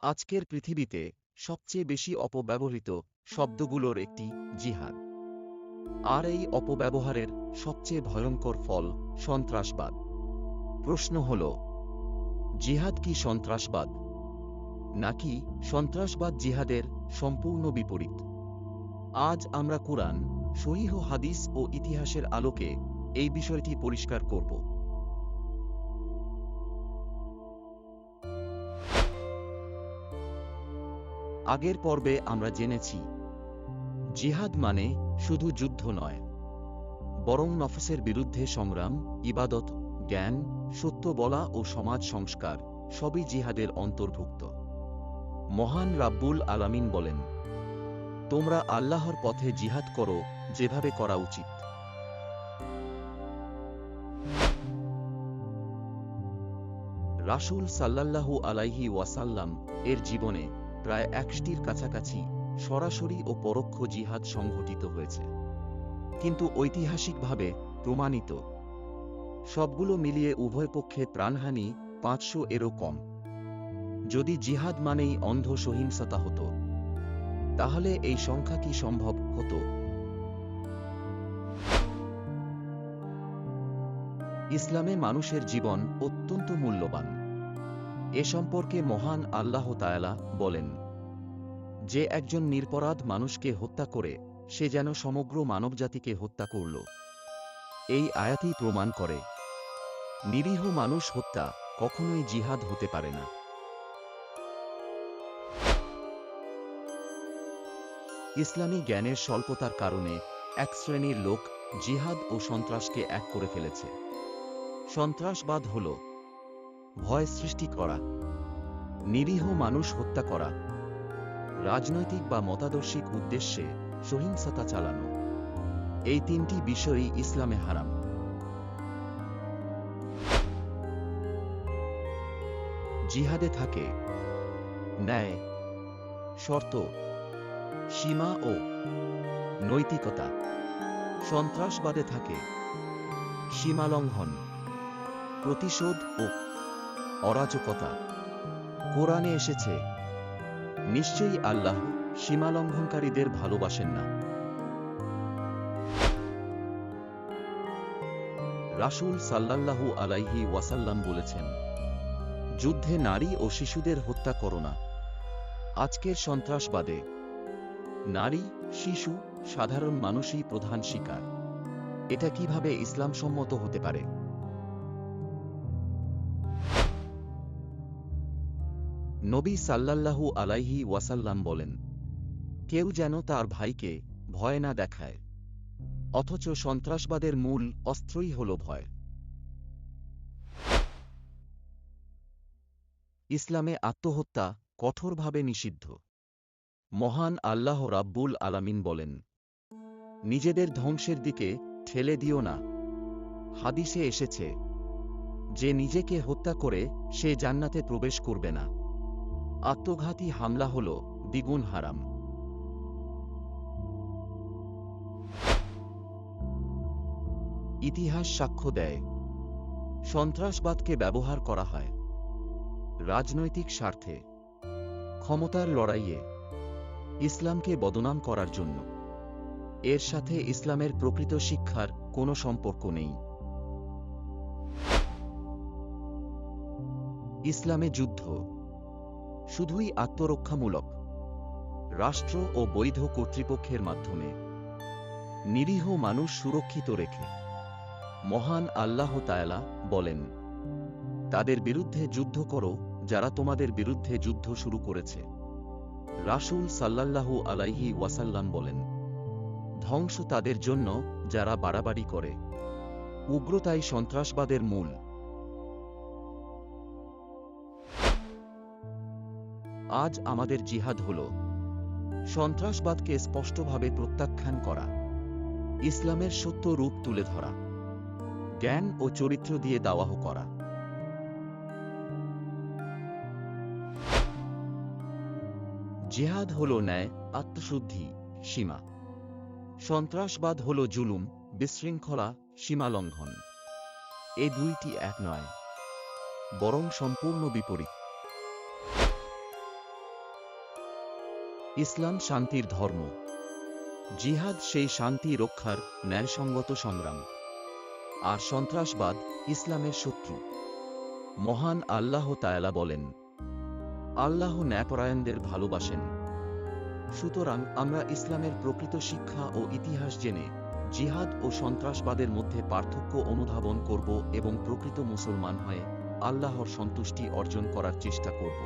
আজকের পৃথিবীতে সবচেয়ে বেশি অপব্যবহৃত শব্দগুলোর একটি জিহাদ। আর এই অপব্যবহারের সবচেয়ে ভয়ঙ্কর ফল সন্ত্রাসবাদ। প্রশ্ন হল, জিহাদ কি সন্ত্রাসবাদ? নাকি সন্ত্রাসবাদ জিহাদের সম্পূর্ণ বিপরীত? আজ আমরা কুরআন, সহিহ হাদিস ও ইতিহাসের আলোকে এই বিষয়টি পরিষ্কার করব। আগের পর্বে আমরা জেনেছি, জিহাদ মানে শুধু যুদ্ধ নয়, বরং নফসের বিরুদ্ধে সংগ্রাম, ইবাদত, জ্ঞান, সত্য বলা ও সমাজ সংস্কার সবই জিহাদের অন্তর্ভুক্ত। মহান রাব্বুল আলামিন বলেন, তোমরা আল্লাহর পথে জিহাদ করো যেভাবে করা উচিত। রাসূল সাল্লাল্লাহু আলাইহি ওয়াসাল্লাম এর জীবনে প্রায় একশটির কাছাকাছি সরাসরি ও পরোক্ষ জিহাদ সংঘটিত হয়েছে। কিন্তু ঐতিহাসিকভাবে প্রমাণিত। সবগুলো মিলিয়ে উভয় পক্ষে প্রাণহানি পাঁচশো এরও কম। যদি জিহাদ মানেই অন্ধ সহিংসতা হতো, তাহলে এই সংখ্যা কি সম্ভব হতো? ইসলামে মানুষের জীবন অত্যন্ত মূল্যবান। এ সম্পর্কে মহান আল্লাহ তায়ালা বলেন, যে একজন নিরপরাধ মানুষকে হত্যা করে, সে যেন সমগ্র মানবজাতিকে হত্যা করল। এই আয়াতই প্রমাণ করে, নিরীহ মানুষ হত্যা কখনোই জিহাদ হতে পারে না। ইসলামী জ্ঞানের স্বল্পতার কারণে এক শ্রেণির লোক জিহাদ ও সন্ত্রাসকে এক করে ফেলেছে। সন্ত্রাসবাদ হল ভয় সৃষ্টি করা, নিরীহ মানুষ হত্যা করা, রাজনৈতিক বা মতাদর্শিক উদ্দেশ্যে সহিংসতা চালানো, এই তিনটি বিষয়ই ইসলামে হারাম। জিহাদে থাকে, ন্যায়, শর্ত, সীমা ও নৈতিকতা। সন্ত্রাসবাদে থাকে, সীমালঙ্ঘন, প্রতিশোধ ও অরাজকতা। কোরআনে এসেছে, নিশ্চয়ই আল্লাহ সীমালঙ্ঘনকারীদের ভালোবাসেন না। রাসূল সাল্লাল্লাহু আলাইহি ওয়াসাল্লাম বলেছেন, যুদ্ধে নারী ও শিশুদের হত্যা করো না। আজকের সন্ত্রাসবাদে নারী, শিশু, সাধারণ মানুষই প্রধান শিকার। এটা কীভাবে ইসলাম সম্মত হতে পারে? নবী সাল্লাল্লাহু আলাইহি ওয়াসাল্লাম বলেন, কেউ যেন তার ভাইকে ভয় না দেখায়, অথচ সন্ত্রাসবাদের মূল অস্ত্রই হল ভয়। ইসলামে আত্মহত্যা কঠোরভাবে নিষিদ্ধ। মহান আল্লাহ রাব্বুল আলামিন বলেন, নিজেদের ধ্বংসের দিকে ঠেলে দিও না। হাদিসে এসেছে, যে নিজেকে হত্যা করে সে জান্নাতে প্রবেশ করবে না। আত্মঘাতী হামলা হল দ্বিগুণ হারাম। ইতিহাস সাক্ষ্য দেয়, সন্ত্রাসবাদকে ব্যবহার করা হয় রাজনৈতিক স্বার্থে, ক্ষমতার লড়াইয়ে, ইসলামকে বদনাম করার জন্য। এর সাথে ইসলামের প্রকৃত শিক্ষার কোনো সম্পর্ক নেই। ইসলামে যুদ্ধ শুধুই আত্মরক্ষামূলক। রাষ্ট্র ও বৈধ কর্তৃপক্ষের মাধ্যমে। নিরীহ মানুষ সুরক্ষিত রেখে। মহান আল্লাহ তায়ালা বলেন, তাদের বিরুদ্ধে যুদ্ধ করো, যারা তোমাদের বিরুদ্ধে যুদ্ধ শুরু করেছে। রাসুল সাল্লাল্লাহু আলাইহি ওয়াসাল্লাম বলেন, ধ্বংস তাদের জন্য যারা বাড়াবাড়ি করে। উগ্রতাই সন্ত্রাসবাদের মূল। আজ আমাদের জিহাদ হল। সন্ত্রাসবাদকে স্পষ্টভাবে প্রত্যাখ্যান করা। ইসলামের সত্য রূপ তুলে ধরা। জ্ঞান ও চরিত্র দিয়ে দাওয়াহ করা। জিহাদ হল ন্যায়, আত্মশুদ্ধি, সীমা। সন্ত্রাসবাদ হল জুলুম, বিশৃঙ্খলা, সীমালঙ্ঘন। এ দুইটি এক নয়। বরং সম্পূর্ণ বিপরীত। ইসলাম শান্তির ধর্ম। জিহাদ সেই শান্তি রক্ষার ন্যায়সঙ্গত সংগ্রাম। আর সন্ত্রাসবাদ ইসলামের শত্রু। মহান আল্লাহ তায়ালা বলেন, আল্লাহ ন্যায়পরায়ণদের ভালোবাসেন। সুতরাং আমরা ইসলামের প্রকৃত শিক্ষা ও ইতিহাস জেনে জিহাদ ও সন্ত্রাসবাদের মধ্যে পার্থক্য অনুধাবন করব এবং প্রকৃত মুসলমান হয়ে আল্লাহর সন্তুষ্টি অর্জন করার চেষ্টা করব।